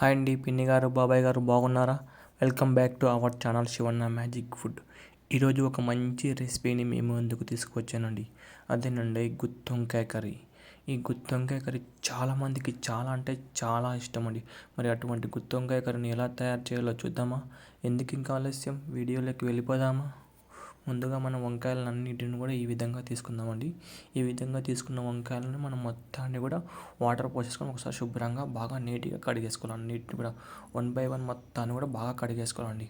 Hi అండి పిన్ని గారు బాబాయ్ గారు బాగున్నారా? Welcome back to our channel Shivanna magic food. ఈరోజు ఒక మంచి రెసిపీని మేము ఎందుకు తీసుకొచ్చానండి అదేనండి గుత్తొంకాయ కర్రీ. ఈ గుత్తొంకాయ కర్రీ చాలామందికి చాలా అంటే చాలా ఇష్టం అండి. మరి అటువంటి గుత్తొంకాయ కర్రీని ఎలా తయారు చేయాలో చూద్దామా? ఎందుకు ఇంకా ఆలస్యం? వీడియోలోకి వెళ్ళిపోదామా? ముందుగా మనం వంకాయలన్నింటిని కూడా ఈ విధంగా తీసుకుందామండి. ఈ విధంగా తీసుకున్న వంకాయలను మనం మొత్తాన్ని కూడా వాటర్ పోసేసుకొని ఒకసారి శుభ్రంగా బాగా నీట్గా కడిగేసుకోవాలి నీట్ని కూడా వన్ బై వన్ మొత్తాన్ని కూడా బాగా కడిగేసుకోవాలండి.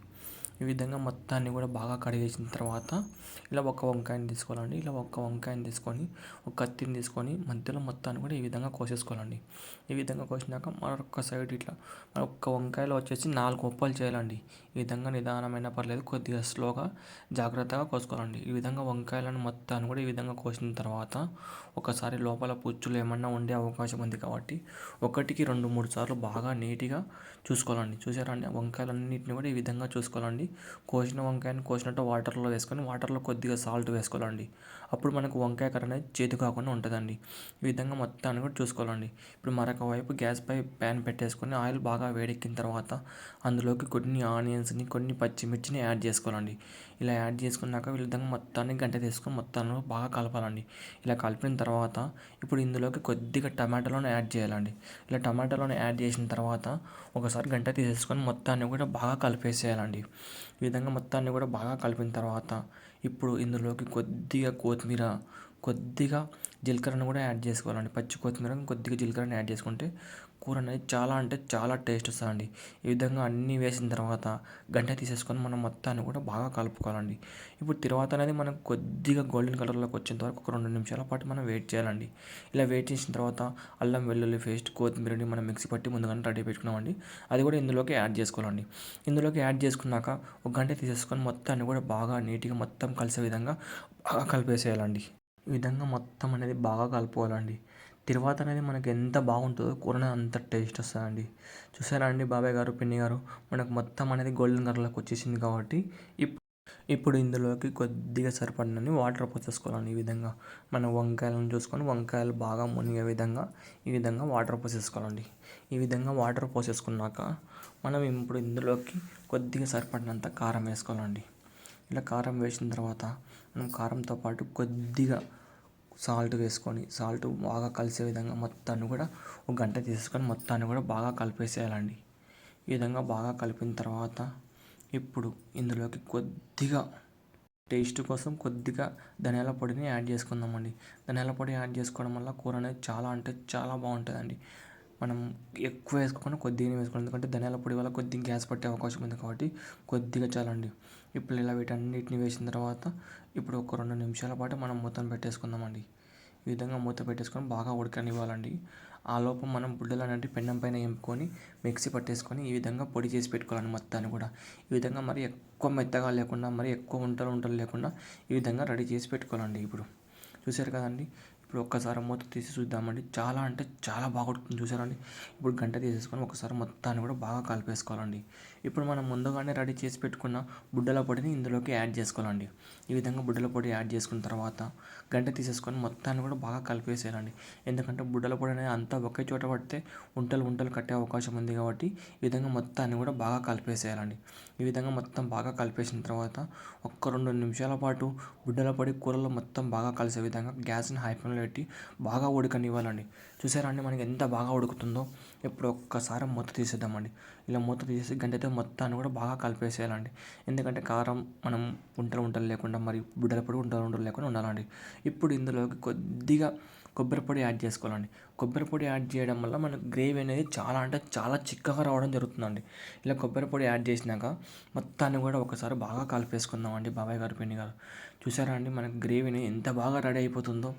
ఈ విధంగా మొత్తాన్ని కూడా బాగా కడిగేసిన తర్వాత ఇలా ఒక వంకాయని తీసుకోవాలండి. ఇలా ఒక వంకాయని తీసుకొని ఒక కత్తిని తీసుకొని మధ్యలో మొత్తాన్ని కూడా ఈ విధంగా కోసేసుకోవాలండి. ఈ విధంగా కోసినాక మరొక సైడ్ ఇట్లా ఒక్క వంకాయలో వచ్చేసి నాలుగు ఉప్పలు చేయాలండి. ఈ విధంగా నిదానమైన పర్లేదు కొద్దిగా స్లోగా జాగ్రత్తగా కోసుకోవాలండి. ఈ విధంగా వంకాయలను మొత్తాన్ని కూడా ఈ విధంగా కోసిన తర్వాత ఒకసారి లోపల పుచ్చులు ఏమన్నా ఉండే అవకాశం ఉంది కాబట్టి ఒకటికి రెండు మూడు సార్లు బాగా నీట్గా చూసుకోవాలండి. చూసారండి వంకాయలన్నింటిని కూడా ఈ విధంగా చూసుకోవాలండి. కోసిన వంకాయని కోసినట్టు వాటర్లో వేసుకొని వాటర్లో కొద్దిగా సాల్ట్ వేసుకోవాలండి. అప్పుడు మనకు వంకాయ కర్ర అనేది చేదు కాకుండా ఉంటుందండి. ఈ విధంగా మొత్తాన్ని కూడా చూసుకోవాలండి. ఇప్పుడు మరొక వైపు గ్యాస్పై ప్యాన్ పెట్టేసుకొని ఆయిల్ బాగా వేడెక్కిన తర్వాత అందులోకి కొన్ని ఆనియన్స్ని కొన్ని పచ్చిమిర్చిని యాడ్ చేసుకోవాలండి. ఇలా యాడ్ చేసుకున్నాక ఈ విధంగా మొత్తాన్ని గంట తీసుకొని మొత్తాన్ని బాగా కలపాలండి. ఇలా కలిపిన తర్వాత ఇప్పుడు ఇందులోకి కొద్దిగా టమాటాలను యాడ్ చేయాలండి. ఇలా టమాటాలను యాడ్ చేసిన తర్వాత ఒకసారి గంట తీసేసుకొని మొత్తాన్ని కూడా బాగా కలిపేసేయాలండి. ఈ విధంగా మొత్తాన్ని కూడా బాగా కలిపిన తర్వాత ఇప్పుడు ఇందులోకి కొద్దిగా కొత్తిమీర కొద్దిగా జీలకర్రను కూడా యాడ్ చేసుకోవాలండి. పచ్చి కొత్తిమీర కొద్దిగా జీలకర్రను యాడ్ చేసుకుంటే కూర అనేది చాలా అంటే చాలా టేస్ట్ వస్తుందండి. ఈ విధంగా అన్నీ వేసిన తర్వాత గంట తీసేసుకొని మనం మొత్తాన్ని కూడా బాగా కలుపుకోవాలండి. ఇప్పుడు తర్వాత అనేది మనం కొద్దిగా గోల్డెన్ కలర్లోకి వచ్చేంత వరకు ఒక రెండు నిమిషాల పాటు మనం వెయిట్ చేయాలండి. ఇలా వెయిట్ చేసిన తర్వాత అల్లం వెల్లుల్లి పేస్ట్ కొత్తిమీరని మనం మిక్సీ పట్టి ముందుగానే రెడీ పెట్టుకున్నామండి. అది కూడా ఇందులోకి యాడ్ చేసుకోవాలండి. ఇందులోకి యాడ్ చేసుకున్నాక ఒక గంట తీసేసుకొని మొత్తాన్ని కూడా బాగా నీట్గా మొత్తం కలిసే విధంగా బాగా కలిపేసేయాలండి. ఈ విధంగా మొత్తం అనేది బాగా కలుపుకోవాలండి. తర్వాత అనేది మనకి ఎంత బాగుంటుందో కూర అంత టేస్ట్ వస్తుందండి. చూసారా అండి బాబాయ్ గారు పిన్ని గారు? మనకు మొత్తం అనేది గోల్డెన్ కలర్లోకి వచ్చేసింది కాబట్టి ఇప్పుడు ఇందులోకి కొద్దిగా సరిపడినని వాటర్ పోసేసుకోవాలండి ఈ విధంగా. మన వంకాయలను చూసుకొని వంకాయలు బాగా మునిగే విధంగా ఈ విధంగా వాటర్ పోసేసుకోవాలండి. ఈ విధంగా వాటర్ పోసేసుకున్నాక మనం ఇప్పుడు ఇందులోకి కొద్దిగా సరిపడినంత కారం వేసుకోవాలండి. ఇలా కారం వేసిన తర్వాత మనం కారంతో పాటు కొద్దిగా సాల్ట్ వేసుకొని సాల్ట్ బాగా కలిసే విధంగా మొత్తాన్ని కూడా ఒక గంట తీసుకొని మొత్తాన్ని కూడా బాగా కలిపేసేయాలండి. ఈ విధంగా బాగా కలిపిన తర్వాత ఇప్పుడు ఇందులోకి కొద్దిగా టేస్ట్ కోసం కొద్దిగా ధనియాల పొడిని యాడ్ చేసుకుందామండి. ధనియాల పొడి యాడ్ చేసుకోవడం వల్ల కూర అనేది చాలా అంటే చాలా బాగుంటుందండి. మనం ఎక్కువ వేసుకోకుండా కొద్దిగానే వేసుకోవాలి. ఎందుకంటే ధనియాల పొడి వల్ల కొద్దిగా గ్యాస్ పట్టే అవకాశం ఉంది కాబట్టి కొద్దిగా చాలండి. ఇప్పుడు ఇలా వీటన్నిటిని వేసిన తర్వాత ఇప్పుడు ఒక రెండు నిమిషాల పాటు మనం మూతను పెట్టేసుకుందామండి. ఈ విధంగా మూత పెట్టేసుకొని బాగా ఉడకనివ్వాలండి. ఆ లోపం మనం బుడ్డలు అనేవి పెన్నం పైన ఎంపుకొని మిక్సీ పట్టేసుకొని ఈ విధంగా పొడి చేసి పెట్టుకోవాలండి మొత్తాన్ని కూడా. ఈ విధంగా మరి ఎక్కువ మెత్తగా లేకుండా మరి ఎక్కువ ఉంటలు ఉంటలు లేకుండా ఈ విధంగా రెడీ చేసి పెట్టుకోవాలండి ఇప్పుడు. చూసారు కదండి? ఇప్పుడు ఒక్కసారి మూత తీసి చూద్దామండి. చాలా అంటే చాలా బాగా ఉడుకుతుంది చూసారండి. ఇప్పుడు గంట తీసేసుకొని ఒకసారి మొత్తాన్ని కూడా బాగా కలిపేసుకోవాలండి. ఇప్పుడు మనం ముందుగానే రెడీ చేసి పెట్టుకున్న బుడ్డల పొడిని ఇందులోకి యాడ్ చేసుకోవాలండి. ఈ విధంగా బుడ్డల పొడి యాడ్ చేసుకున్న తర్వాత గంట తీసేసుకొని మొత్తాన్ని కూడా బాగా కలిపేసేయాలండి. ఎందుకంటే బుడ్డల పొడి అనేది అంతా ఒకే చోట పడితే ఉంటలు ఉంటలు కట్టే అవకాశం ఉంది కాబట్టి ఈ విధంగా మొత్తాన్ని కూడా బాగా కలిపేసేయాలండి. ఈ విధంగా మొత్తం బాగా కలిపేసిన తర్వాత ఒక్క రెండు నిమిషాల పాటు బుడ్డల పొడి కూరలో మొత్తం బాగా కలిసే విధంగా గ్యాస్ని హై ఫ్లేమ్లో పెట్టి బాగా ఉడకనివ్వాలండి. చూసారా అండి మనకి ఎంత బాగా ఉడుకుతుందో? ఇప్పుడు ఒక్కసారి మూత తీసేద్దామండి. ఇలా మూత తీసేసి గంటతో మొత్తాన్ని కూడా బాగా కలిపేసేయాలండి. ఎందుకంటే కారం మనం ఉంటలు ఉంటలు లేకుండా మరి బుడ్డల పొడి ఉంటలు ఉంటలు లేకుండా ఉండాలండి. ఇప్పుడు ఇందులోకి కొద్దిగా కొబ్బరి పొడి యాడ్ చేసుకోవాలండి. కొబ్బరి పొడి యాడ్ చేయడం వల్ల మనకు గ్రేవీ అనేది చాలా అంటే చాలా చిక్కగా రావడం జరుగుతుందండి. ఇలా కొబ్బరి పొడి యాడ్ చేసినాక మొత్తాన్ని కూడా ఒకసారి బాగా కలిపేసుకుందామండి బాబాయ్ గారు పిన్ని గారు. చూసారా అండి మనకు గ్రేవీని ఎంత బాగా రెడీ అయిపోతుందో?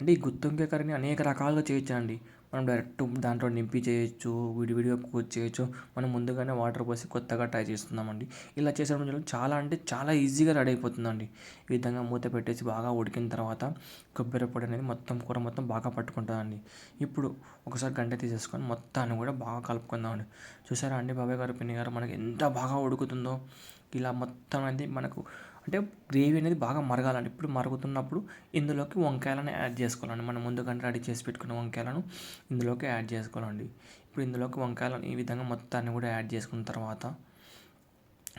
అంటే ఈ గుత్తొంకాయ కర్రీని అనేక రకాలుగా చేయొచ్చు అండి మనం డైరెక్ట్ దాంట్లో నింపి చేయొచ్చు విడివిడిగా కుక్ చేయొచ్చు. మనం ముందుగానే వాటర్ పోసి కొత్తగా ట్రై చేస్తున్నామండి. ఇలా చేసేటప్పుడు చాలా అంటే చాలా ఈజీగా రెడీ అయిపోతుందండి. ఈ విధంగా మూత పెట్టేసి బాగా ఉడికిన తర్వాత కొబ్బరి పొడి అనేది మొత్తం కూర మొత్తం బాగా పట్టుకుంటుందండి. ఇప్పుడు ఒకసారి గంట తీసేసుకొని మొత్తాన్ని కూడా బాగా కలుపుకుందామండి. చూసారా అండి బాబాయ్ గారు పిన్ని గారు మనకి ఎంత బాగా ఉడుకుతుందో. ఇలా మొత్తం అనేది మనకు అంటే గ్రేవీ అనేది బాగా మరగాలండి. ఇప్పుడు మరుగుతున్నప్పుడు ఇందులోకి వంకాయలను యాడ్ చేసుకోవాలండి. మనం ముందుగానే రెడీ చేసి పెట్టుకున్న వంకాయలను ఇందులోకి యాడ్ చేసుకోవాలండి. ఇప్పుడు ఇందులోకి వంకాయలను ఈ విధంగా మొత్తాన్ని కూడా యాడ్ చేసుకున్న తర్వాత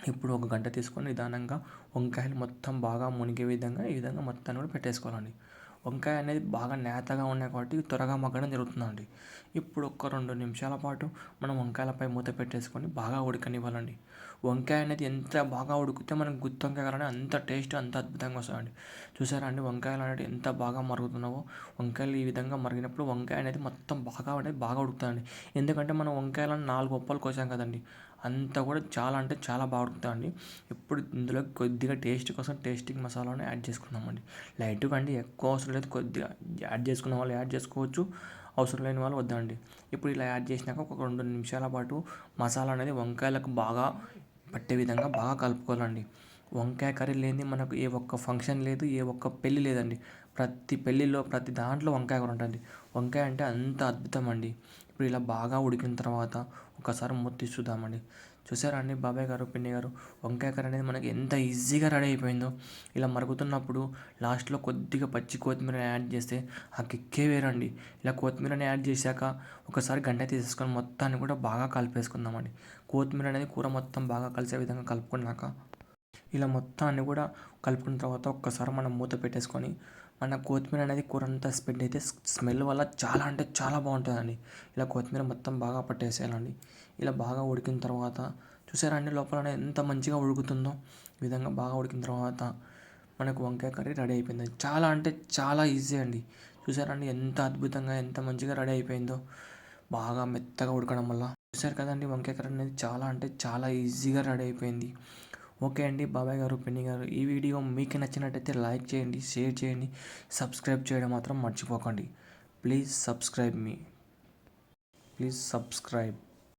ఇప్పుడు ఒక గంట తీసుకొని నిదానంగా వంకాయలు మొత్తం బాగా మునిగే విధంగా ఈ విధంగా మొత్తాన్ని కూడా పెట్టేసుకోవాలండి. వంకాయ అనేది బాగా నేతగా ఉన్నాయి కాబట్టి త్వరగా మగ్గడం జరుగుతుందండి. ఇప్పుడు ఒక రెండు నిమిషాల పాటు మనం వంకాయలపై మూత పెట్టేసుకొని బాగా ఉడకనివ్వాలండి. వంకాయ అనేది ఎంత బాగా ఉడికితే మనకు గుత్తి వంకాయ అనేది అంత టేస్ట్ అంత అద్భుతంగా వస్తుందండి చూసారా అండి? వంకాయలు అనేది ఎంత బాగా మరుగుతున్నావో? వంకాయలు ఈ విధంగా మరిగినప్పుడు వంకాయ అనేది మొత్తం బాగా అనేది బాగా ఉడుకుతుందండి ఎందుకంటే మనం వంకాయలను నాలుగు ఒప్పలు కోసాం కదండి. అంతా కూడా చాలా అంటే చాలా బాగా ఇప్పుడు ఇందులో కొద్దిగా టేస్ట్ కోసం టేస్టింగ్ మసాలాను యాడ్ చేసుకున్నామండి లైట్గా అండి ఎక్కువ అవసరం లేదు కొద్దిగా యాడ్ చేసుకున్న వాళ్ళు యాడ్ చేసుకోవచ్చు. అవసరం లేని వాళ్ళు వద్దండి. ఇప్పుడు ఇలా యాడ్ చేసినాక ఒక రెండు నిమిషాల పాటు మసాలా అనేది వంకాయలకు బాగా పట్టే విధంగా బాగా కలుపుకోవాలండి. వంకాయ కర్రీ లేని మనకు ఏ ఒక్క ఫంక్షన్ లేదు ఏ ఒక్క పెళ్ళి లేదండి. ప్రతి పెళ్ళిలో ప్రతి దాంట్లో వంకాయ కూర ఉంటుంది వంకాయ అంటే అంత అద్భుతం అండి. ఇప్పుడు ఇలా బాగా ఉడికిన తర్వాత ఒకసారి మూత చూద్దామండి చూసారా అండి బాబాయ్ గారు పిన్ని గారు? వంకాయ కర్రీ అనేది మనకి ఎంత ఈజీగా రెడీ అయిపోయిందో. ఇలా మరుగుతున్నప్పుడు లాస్ట్లో కొద్దిగా పచ్చి కొత్తిమీర యాడ్ చేస్తే ఆ కిక్కే వేరండి. ఇలా కొత్తిమీరని యాడ్ చేశాక ఒకసారి గంట తీసేసుకొని మొత్తాన్ని కూడా బాగా కలిపేసుకుందామండి. కొత్తిమీర అనేది కూర మొత్తం బాగా కలిసే విధంగా కలుపుకున్నాక ఇలా మొత్తాన్ని కూడా కలుపుకున్న తర్వాత ఒక్కసారి మనం మూత పెట్టేసుకొని మన కొత్తిమీర అనేది కూర అంతా స్ప్రెడ్ అయితే స్మెల్ వల్ల చాలా అంటే చాలా బాగుంటుందండి. ఇలా కొత్తిమీర మొత్తం బాగా పట్టేసేయాలండి. ఇలా బాగా ఉడికిన తర్వాత చూసారా అండి లోపల ఎంత మంచిగా ఉడుకుతుందో? ఈ విధంగా బాగా ఉడికిన తర్వాత మనకు వంకాయ కర్రీ రెడీ అయిపోయింది. చాలా అంటే చాలా ఈజీ అండి. చూసారండి ఎంత అద్భుతంగా ఎంత మంచిగా రెడీ అయిపోయిందో? బాగా మెత్తగా ఉడకడం వల్ల. చూసారు కదండి వంకాయ కర్రీ అనేది చాలా అంటే చాలా ఈజీగా రెడీ అయిపోయింది. ఓకే అండి. బాబాయ్ గారు పిన్ని గారు ఈ వీడియో మీకు నచ్చినట్టయితే లైక్ చేయండి షేర్ చేయండి సబ్స్క్రైబ్ చేయడం మాత్రం మర్చిపోకండి. Please subscribe me. Please subscribe.